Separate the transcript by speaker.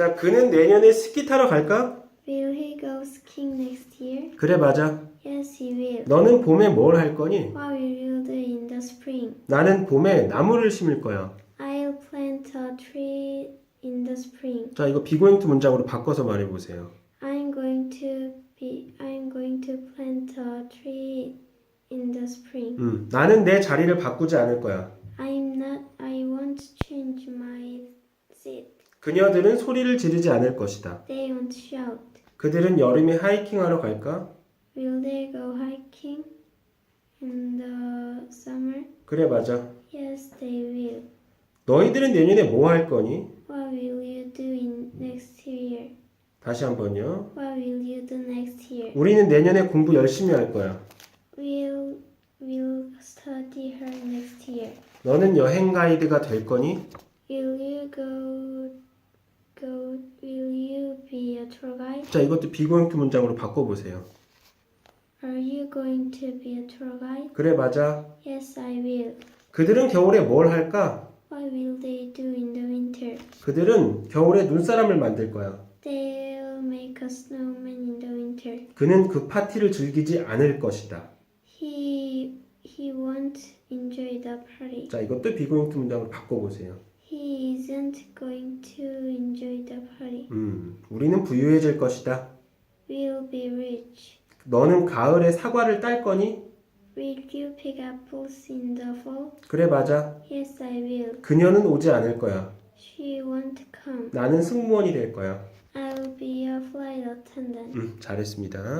Speaker 1: 자, 그는 내년에 스키 타러 갈까?
Speaker 2: Will he go skiing next year?
Speaker 1: 그래, 맞아.
Speaker 2: Yes, he will.
Speaker 1: 너는 봄에 뭘 할 거니?
Speaker 2: What will you do in the spring?
Speaker 1: 나는 봄에 나무를 심을 거야.
Speaker 2: I'll plant a tree in the spring.
Speaker 1: 자, 이거 비고잉투 문장으로 바꿔서 말해 보세요.
Speaker 2: I'm going to be I'm going to plant a tree in the spring.
Speaker 1: 음, 나는 내 자리를 바꾸지 않을 거야.
Speaker 2: I'm not I won't change my seat.
Speaker 1: 그녀들은 소리를 지르지 않을 것이다.
Speaker 2: They won't shout.
Speaker 1: 그들은 여름에 하이킹하러 갈까?
Speaker 2: Will they go hiking in the summer?
Speaker 1: 그래, 맞아.
Speaker 2: Yes, they will.
Speaker 1: 너희들은 내년에 뭐 할 거니?
Speaker 2: What will you do in next year?
Speaker 1: 다시 한번요.
Speaker 2: What will you do next year?
Speaker 1: 우리는 내년에 공부 열심히 할 거야.
Speaker 2: Will will study her next year.
Speaker 1: 너는 여행 가이드가 될 거니?
Speaker 2: Will you go go will you be a tour guide?
Speaker 1: 자, 이것도 비고잉투 문장으로 바꿔보세요.
Speaker 2: Are you going to be a tour guide?
Speaker 1: 그래, 맞아.
Speaker 2: Yes, I will.
Speaker 1: 그들은 겨울에 뭘 할까?
Speaker 2: What will they do in the winter?
Speaker 1: 그들은 겨울에 눈사람을 만들 거야.
Speaker 2: They'll make a snowman in the winter.
Speaker 1: 그는 그 파티를 즐기지 않을 것이다.
Speaker 2: He he won't enjoy the party.
Speaker 1: 자, 이것도 비고잉투 문장으로 바꿔보세요.
Speaker 2: He isn't going to enjoy the party.
Speaker 1: 음, 우리는 부유해질 것이다.
Speaker 2: We'll be rich.
Speaker 1: 너는 가을에 사과를 딸 거니?
Speaker 2: Will you pick apples in the fall?
Speaker 1: 그래, 맞아.
Speaker 2: Yes, I will.
Speaker 1: 그녀는 오지 않을 거야.
Speaker 2: She won't come.
Speaker 1: 나는 승무원이 될 거야.
Speaker 2: I'll be a flight attendant.
Speaker 1: 음, 잘했습니다.